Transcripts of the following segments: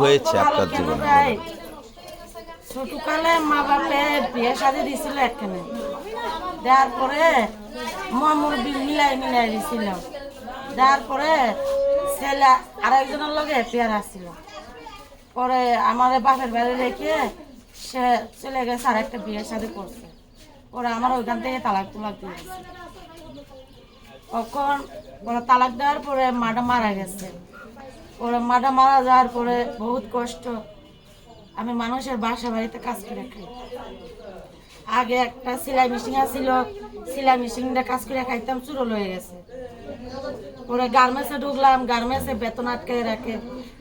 হয়েছে আপনার জীবনে ছোটকালে মা বাপে বিয়ে শাদি দিছিল একখানে। দেওয়ার পরে মামুর মিলাই মিলাই দিছিল। দেওয়ার পরে ছেলে আরেকজনের লগে পেয়ার আসছিল পরে আমার বাপের বাড়ি রেখে সে চলে গেছে আর একটা বিয়ে শাদি করছে। পরে আমার ওইখান থেকে তালাক তুলাক দিয়ে তখন তালাক দেওয়ার পরে মাটা মারা গেছে। পরে মাটা মারা যাওয়ার পরে বহুত কষ্ট। আমি মানুষের বাসা বাড়িতে কাজ করে খাই। আগে একটা সেলাই মেশিন আছিল সেলাই মেশিনটা কাজ করে খাইতাম চুরো হয়ে গেছে। পরে গার্মেন্টসে ঢুকলাম গার্মেন্টসে বেতন আটকে রাখে।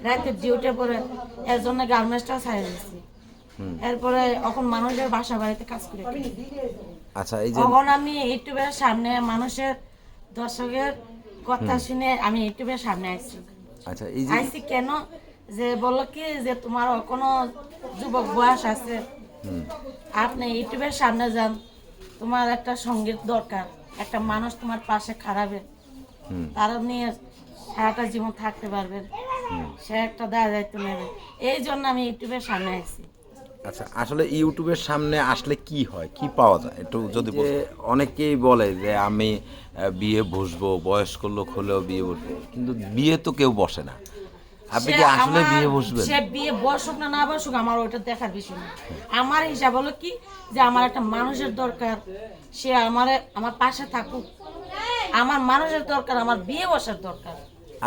রাতে ডিউটি পরে এর জন্য গার্মেন্টসটা ছাড়ে দিয়েছি এরপরে এখন মানুষের বাসা বাড়িতে কাজ করে আচ্ছা এই যে তখন আমি ইউটিউবের সামনে মানুষের দর্শকের কথা শুনে আমি ইউটিউবের সামনে আসছি আচ্ছা এই যে আইসি কেন? যে বলল কি যে তোমার কোনো যুবক বয়স আছে। আপনি ইউটিউবের সামনে যান তোমার একটা সংগীত দরকার। একটা মানুষ তোমার পাশে খারাপে তারা নিয়ে সারাটা জীবন থাকতে পারবে। সে একটা দায় দায়িত্ব নেবে। এই জন্য আমি ইউটিউবের সামনে আসছি আচ্ছা আসলে ইউটিউবের সামনে আসলে কি হয়? কি পাওয়া যায়? একটু যদি অনেকেই বলে যে আমি বিয়ে বসবো বয়স্ক লোক হলেও বিয়ে বসবো। কিন্তু বিয়ে তো কেউ বসে না। আপনি কি আসলে বিয়ে বসবেন? সে বিয়ে বসুক না না বসুক আমার ওইটা দেখার বিষয় না। আমার হিসাব হলো কি যে আমার একটা মানুষের দরকার সে আমার আমার পাশে থাকুক। আমার মানুষের দরকার আমার বিয়ে বসার দরকার।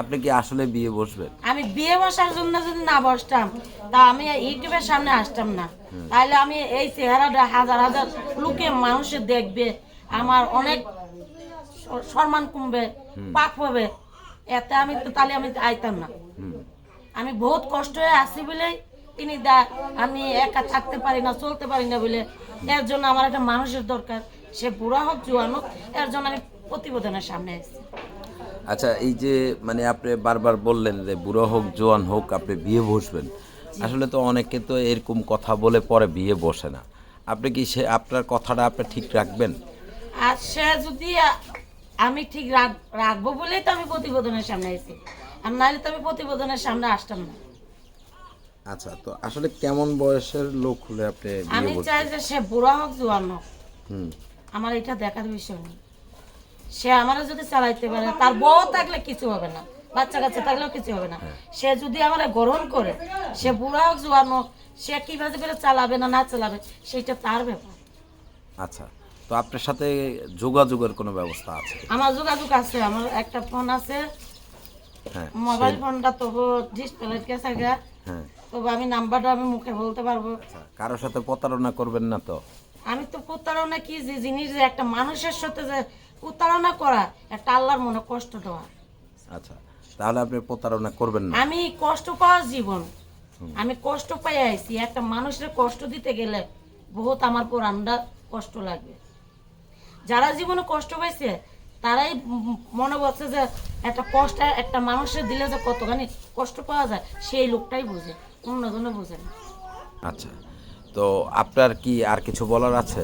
আপনি কি আসলে বিয়ে বসবেন? আমি বিয়ে বসার জন্য যদি না বসতাম তা আমি ইউটিউবের সামনে আসতাম না। তাহলে আমি এই চেহারাটা হাজার হাজার লোকে মানুষে দেখবে আমার অনেক সম্মান কমবে পাপ হবে। এতে আমি তো তাহলে আমি আইতাম না। আমি বহুত কষ্ট হয়ে আসি বলেই তিনি দা আমি একা থাকতে পারি না চলতে পারি না বলে। এর জন্য আমার একটা মানুষের দরকার। সে বুড়া হোক জোয়ান হোক এর জন্য আমি প্রতিবেদনের সামনে আসছি আচ্ছা এই যে মানে আপনি বারবার বললেন যে বুড়ো হোক জোয়ান হোক আপনি বিয়ে বসবেন। আসলে তো অনেকে তো এরকম কথা বলে পরে বিয়ে বসে না। আপনি কি সে আপনার কথাটা আপনি ঠিক রাখবেন? আর সে যদি আমি ঠিক রাখ- রাখব বলেই তো আমি প্রতিবেদনের সামনে এসেছি আর নাহলে তো আমি প্রতিবেদনের সামনে আসতাম না। আচ্ছা তো আসলে কেমন বয়সের লোক হলে আপনি আমি চাই যে সে বুড়া হোক জোয়ান হোক। হুম। আমার এটা দেখার বিষয় নেই। সে আমারও যদি চালাইতে পারে তার বউ থাকলে কিছু হবে না বাচ্চা কাচ্চা থাকলেও কিছু হবে না। সে যদি আমার গ্রহণ করে সে বুড়া হোক জোয়ান হোক সে কীভাবে করে চালাবে না না চালাবে সেটা তার ব্যাপার। আচ্ছা তো আপনার সাথে যোগাযোগের কোনো ব্যবস্থা আছে? আমার যোগাযোগ আছে আমার একটা ফোন আছে। হ্যাঁ মোবাইল ফোনটা তবু ডিসপ্লে গেছে গা হ্যাঁ। তবু আমি নাম্বারটা আমি মুখে বলতে পারব। আচ্ছা কারোর সাথে প্রতারণা করবেন না তো? আমি তো প্রতারণা কি যে জিনিস যে একটা মানুষের সাথে যে প্রতারণা করা একটা আল্লাহর মনে কষ্ট দেওয়া। আচ্ছা তাহলে আপনি প্রতারণা করবেন না? আমি কষ্ট পাওয়ার জীবন। আমি কষ্ট পাই আইছি। একটা মানুষের কষ্ট দিতে গেলে বহুত আমার পুরানটা কষ্ট লাগবে। যারা জীবনে কষ্ট পাইছে তারাই মনে করছে যে একটা কষ্ট একটা মানুষের দিলে যে কতখানি কষ্ট পাওয়া যায় সেই লোকটাই বোঝে অন্যজনে বোঝে না। আচ্ছা তো আপনার কি আর কিছু বলার আছে?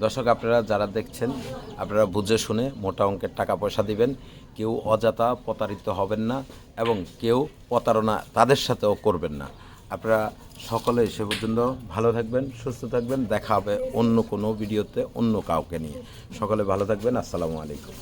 দর্শক, আপনারা যারা দেখছেন, আপনারা বুঝে শুনে মোটা অঙ্কের টাকা পয়সা দিবেন। কেউ অযথা প্রতারিত হবেন না এবং কেউ প্রতারণা তাদের সাথেও করবেন না। আপনারা সকলে সে পর্যন্ত ভালো থাকবেন, সুস্থ থাকবেন। দেখা হবে অন্য কোনো ভিডিওতে, অন্য কাউকে নিয়ে। সকলে ভালো থাকবেন। আসসালামু আলাইকুম।